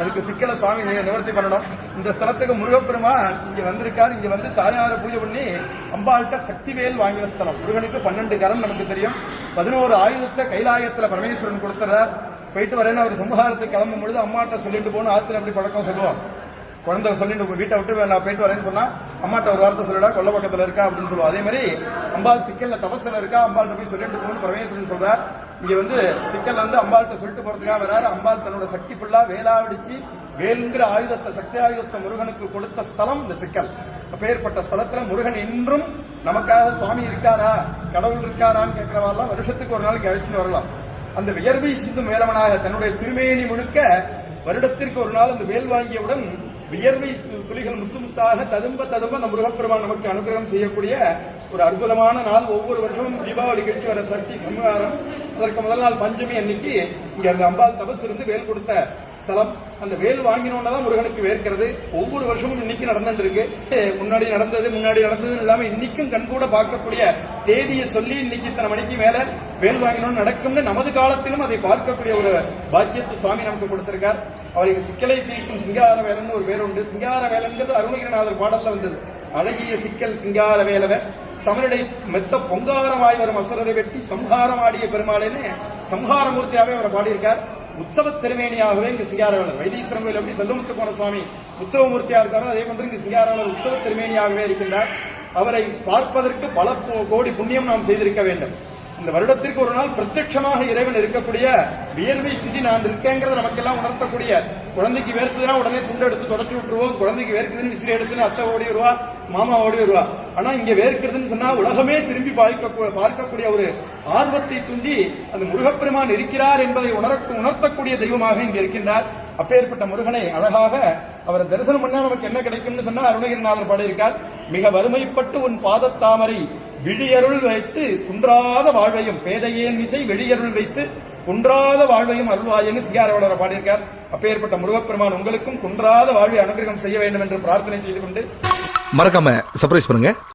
அதுக்கு சிக்கல சுவாமி நிவர்த்தி பண்ணணும். இந்த ஸ்தலத்துக்கு முருகப்பெருமான் இங்க வந்திருக்கார். இங்க வந்து தாயார பூஜை பண்ணி அம்பாள்கிட்ட சக்திவேல் வாங்கின ஸ்தலம். முருகனுக்கு பன்னெண்டு கரம் நமக்கு தெரியும். பதினோரு ஆயுதத்தை கைலாயத்துல பரமேஸ்வரன் கொடுத்துறார். போயிட்டு வரேன்னு அவர் சம்ஹாரத்துக்கு கிளம்பும் பொழுது அம்மாட்ட சொல்லிட்டு போகணும் ஆத்துல அப்படி பழக்கம் சொல்லுவான் குழந்தை சொல்லிட்டு வீட்டை விட்டு நான் போயிட்டு வரேன்னு சொன்னா அம்மாட்ட ஒரு வார்த்தை சொல்லிடா கொல்ல பக்கத்துல இருக்கா? அப்படின்னு சொல்லுவோம். அதே மாதிரி அம்பாள் சிக்கல்ல தபஸ்ல இருக்கா? அம்பாள்கிட்ட போய் சொல்லிட்டு போகணும் பரமேஸ்வரன் சொல்றார். இங்க வந்து சிக்கல் வந்து அம்பாள்கிட்ட சொல்லிட்டு போறதுக்காக வராரு. அம்பாள் தன்னோட சக்தி ஃபுல்லா வேலாவடிச்சு வேலுங்கிற ஆயுதத்தை சக்தி ஆயுதத்தை முருகனுக்கு கொடுத்த ஸ்தலம் இந்த சிக்கல். அப்பேற்பட்ட ஸ்தலத்துல முருகன் இன்றும் நமக்காக சுவாமி இருக்காரா? கடவுள் இருக்காரான்னு கேட்கிறவாள்லாம் வருஷத்துக்கு ஒரு நாளைக்கு அழைச்சிட்டு வரலாம். அந்த வியர்வை சிந்து மேலவனாக தன்னுடைய திருமேனி முழுக்க வருடத்திற்கு ஒரு நாள் அந்த வேல் வாங்கியவுடன் வியர்வை புலிகள் துளிகள் முத்து முத்தாக ததும்ப ததும்ப அந்த முருகப்பெருமான் நமக்கு அனுகிரகம் செய்யக்கூடிய ஒரு அற்புதமான நாள். ஒவ்வொரு வருஷமும் தீபாவளி கழிச்சு வர சக்தி சம்ஹாரம் அதற்கு முதல் நாள் பஞ்சமி அன்னைக்கு இங்க அந்த அம்பாள் தபஸ் இருந்து வேல் கொடுத்த ஸ்தலம். அந்த வேல் வாங்கினோன்னு தான் முருகனுக்கு வேர்க்கிறது. ஒவ்வொரு வருஷமும் இன்னைக்கு நடந்துட்டு இருக்கு. முன்னாடி நடந்தது முன்னாடி நடந்தது இல்லாம இன்னைக்கும் கண்கூட பார்க்கக்கூடிய தேதியை சொல்லி இன்னைக்கு இத்தனை மணிக்கு மேல வேல் வாங்கினோம் நடக்கும்னு நமது காலத்திலும் அதை பார்க்கக்கூடிய ஒரு பாக்கியத்தை சுவாமி நமக்கு கொடுத்திருக்கார். அவருக்கு சிக்கலை தீர்க்கும் சிங்கார வேலன்னு ஒரு பேர் உண்டு. சிங்கார வேலன்கிறது அருணகிரிநாதர் பாடல்ல வந்தது. அழகிய சிக்கல் சிங்கார வேலவை சமரடை மெத்த பொங்காரமாய் வரும் அசுரரை வெட்டி சம்ஹாரம் ஆடிய பெருமாளேன்னு சம்ஹாரமூர்த்தியாவே அவரை பாடியிருக்கார். உற்சவ திருமேனியாகவே இங்கு சிங்காரவேலர் வைத்தீஸ்வரம் கோயில் எப்படி செல்லுமுத்து கோண சுவாமி உற்சவமூர்த்தியா இருக்காரோ அதே போன்று இங்கு சிங்காரவேலர் உற்சவ திருமேனியாகவே இருக்கின்றார். அவரை பார்ப்பதற்கு பல கோடி புண்ணியம் நாம் செய்திருக்க வேண்டும். இந்த வருடத்திற்கு ஒரு நாள் பிரத்யட்சமாக இறைவன் இருக்கக்கூடிய வியர்வை சிதி நான் இருக்கேங்கிறத நமக்கெல்லாம் உணர்த்தக்கூடிய குழந்தைக்கு வேர்க்குதுன்னா உடனே துண்டு எடுத்து தொடச்சி விட்டுருவோம். குழந்தைக்கு வேர்க்குதுன்னு விசிறி எடுத்துன்னு அத்தை ஓடி வருவா மாமா ஓடி வருவா. ஆனா இங்க வேர்க்கிறதுன்னு சொன்னா உலகமே திரும்பி பார்க்க பார்க்கக்கூடிய ஒரு ஆர்வத்தை தூண்டி அந்த முருகப்பெருமான் இருக்கிறார் என்பதை உணர உணர்த்தக்கூடிய தெய்வமாக இங்க இருக்கின்றார். அப்பேற்பட்ட முருகனை அழகாக அவரை தரிசனம் பண்ணா நமக்கு என்ன கிடைக்கும்னு சொன்னா அருணகிரிநாதர் பாடியிருக்கார். மிக வறுமைப்பட்டு உன் பாதத்தாமரை விழியருள் வைத்து குன்றாத வாழ்வையும் பேதையேன் இசை வெளியருள் வைத்து குன்றாத வாழ்வையும் அருள்வாயன்னு சிங்காரவளரை பாடியிருக்கார். அப்பேற்பட்ட முருகப்பெருமான் உங்களுக்கும் குன்றாத வாழ்வை அனுகிரகம் செய்ய வேண்டும் என்று பிரார்த்தனை செய்து கொண்டு மறக்காம சர்ப்ரைஸ் பண்ணுங்க.